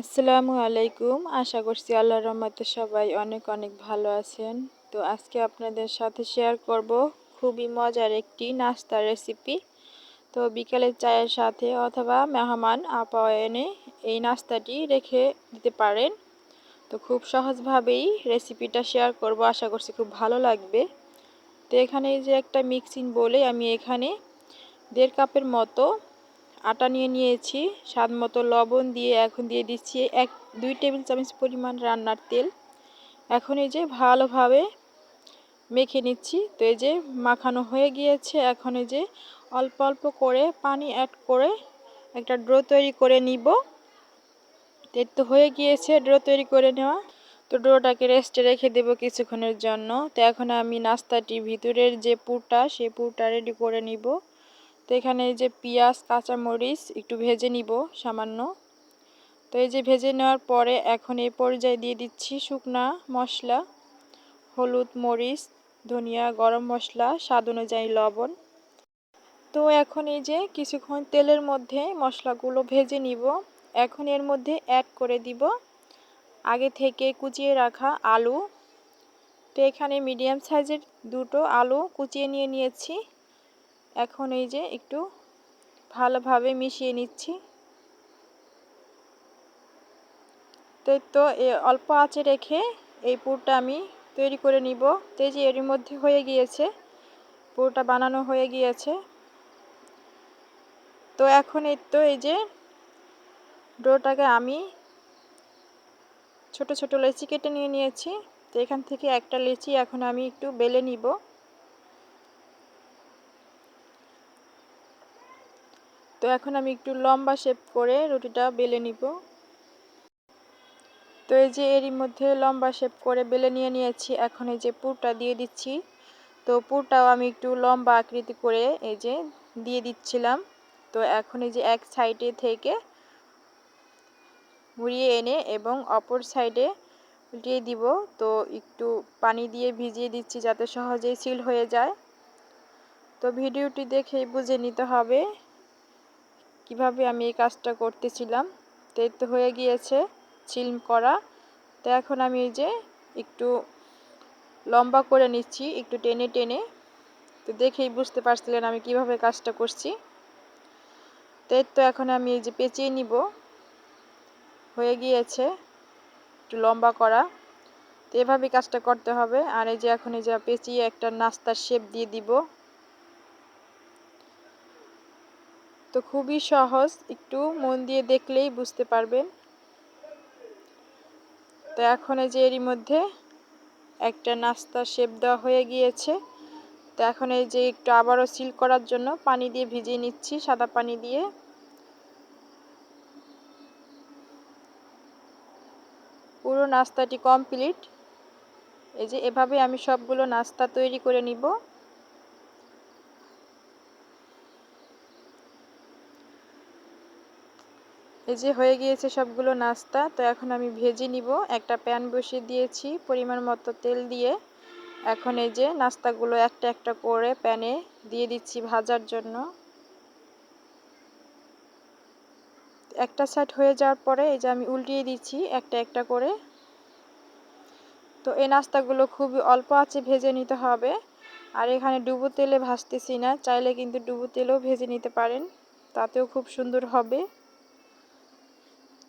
আসসালামু আলাইকুম। আশা করছি আল্লাহর রহমতে সবাই অনেক অনেক ভালো আছেন। তো আজকে আপনাদের সাথে শেয়ার করব খুবই মজার একটি নাস্তার রেসিপি তো বিকালের চায়ের সাথে অথবা মেহমান আপায়নে এই নাস্তাটি রেখে দিতে পারেন। তো খুব সহজভাবেই রেসিপিটা শেয়ার করব, আশা করছি খুব ভালো লাগবে। তো এখানে যে একটা মিক্সিং বলে আমি এখানে দেড় কাপের মতো আটা নিয়ে নিয়েছি, স্বাদ মতো লবণ দিয়ে এখন দিয়ে দিচ্ছি এক, দুই টেবিল চামচ পরিমাণ রান্নার তেল। এখন এই যে ভালোভাবে মেখে নিচ্ছি, তো এই যে মাখানো হয়ে গিয়েছে। এখন এই যে অল্প অল্প করে পানি অ্যাড করে একটা ড্রো তৈরি করে নিব। তেল তো হয়ে গিয়েছে ড্রো তৈরি করে নেওয়া। তো ডোটাকে রেস্টে রেখে দেবো কিছুক্ষণের জন্য। তো এখন আমি নাস্তাটি ভিতরের যে পুরটা, সেই পুরটা রেডি করে নিব। তো এখানে এই যে পেঁয়াজ, কাঁচামরিচ একটু ভেজে নিব সামান্য। তো এই যে ভেজে নেওয়ার পরে এখন এই পর্যায়ে দিয়ে দিচ্ছি শুকনা মশলা, হলুদ মরিচ, ধনিয়া, গরম মশলা, স্বাদ অনুযায়ী লবণ। তো এখন এই যে কিছুক্ষণ তেলের মধ্যে মশলাগুলো ভেজে নিব। এখন এর মধ্যে অ্যাড করে দিব আগে থেকে কুচিয়ে রাখা আলু। তো এখানে মিডিয়াম সাইজের দুটো আলু কুচিয়ে নিয়ে নিয়েছি। এখন এই যে একটু ভালোভাবে মিশিয়ে নিচ্ছি। তো তো অল্প আঁচে রেখে এই পুরটা আমি তৈরি করে নিব। তো যে এর মধ্যে হয়ে গিয়েছে, পুরটা বানানো হয়ে গিয়েছে। তো এখন এই তো এই যে ডোটাকে আমি ছোট ছোট লেচি কেটে নিয়ে নিয়েছি। তো এখান থেকে একটা লেচি এখন আমি একটু বেলে নিব। তো এখন আমি একটু লম্বা শেপ করে রুটিটা বেলে নিব। তো এই যে এরই মধ্যে লম্বা শেপ করে বেলে নিয়ে নিয়েছি, এখন এই যে পুরটা দিয়ে দিচ্ছি। তো পুরটাও আমি একটু লম্বা আকৃতি করে এই যে দিয়ে দিচ্ছিলাম। তো এখন এই যে এক সাইডে থেকে মুড়িয়ে এনে এবং অপর সাইডে উল্টিয়ে দিব। তো একটু পানি দিয়ে ভিজিয়ে দিচ্ছি যাতে সহজেই সিল হয়ে যায়। তো ভিডিওটি দেখেই বুঝে নিতে হবে। কীভাবে আমি এই কাজটা করতেছিলাম? তো তো হয়ে গিয়েছে চিল করা। তো এখন আমি এই যে একটু লম্বা করে নিচ্ছি, একটু টেনে টেনে। তো দেখেই বুঝতে পারছিলেন আমি কীভাবে কাজটা করছি। তো তো এখন আমি এই যে পেঁচিয়ে নিব। হয়ে গিয়েছে, একটু লম্বা করা। তো এভাবে কাজটা করতে হবে। আর এই যে এখন এই যে পেঁচিয়ে একটা নাস্তার শেপ দিয়ে দিব। তো খুবই সহজ, একটু মন দিয়ে দেখলেই বুঝতে পারবেন। তো এখন এই যে এরই মধ্যে একটা নাস্তা শেপ দেওয়া হয়ে গিয়েছে। তো এখন এই যে একটু আবারও সিল করার জন্য পানি দিয়ে ভিজিয়ে নিচ্ছি, সাদা পানি দিয়ে। পুরো নাস্তাটি কমপ্লিট। এই যে এভাবে আমি সবগুলো নাস্তা তৈরি করে নিব। এই যে হয়ে গিয়েছে সবগুলো নাস্তা, তো এখন আমি ভেজে নিব। একটা প্যান বসিয়ে দিয়েছি পরিমাণ মতো তেল দিয়ে। এখন এই যে নাস্তাগুলো একটা একটা করে প্যানে দিয়ে দিচ্ছি ভাজার জন্য। একটা সাইড হয়ে যাওয়ার পরে এই যে আমি উল্টিয়ে দিচ্ছি একটা একটা করে। তো এই নাস্তাগুলো খুবই অল্প আছে ভেজে নিতে হবে। আর এখানে ডুবো তেলে ভাজতেছি না, চাইলে কিন্তু ডুবো তেলেও ভেজে নিতে পারেন। তাতেও খুব সুন্দর হবে।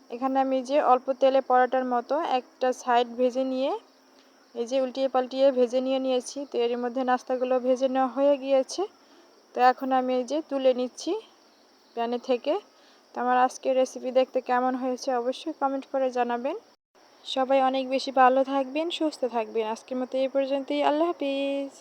এখানে আমি যে অল্প তেলে পরোটার মতো একটা সাইড ভেজে নিয়ে, এই যে উল্টিয়ে পাল্টিয়ে ভেজে নিয়ে নিয়েছি। তো এর মধ্যে নাস্তাগুলো ভেজে নেওয়া হয়ে গিয়েছে। তো এখন আমি এই যে তুলে নিচ্ছি প্যানে থেকে। তো আমার আজকের রেসিপি দেখতে কেমন হয়েছে অবশ্যই কমেন্ট করে জানাবেন। সবাই অনেক বেশি ভালো থাকবেন, সুস্থ থাকবেন। আজকের মতো এই পর্যন্তই। আল্লাহ হাফিজ।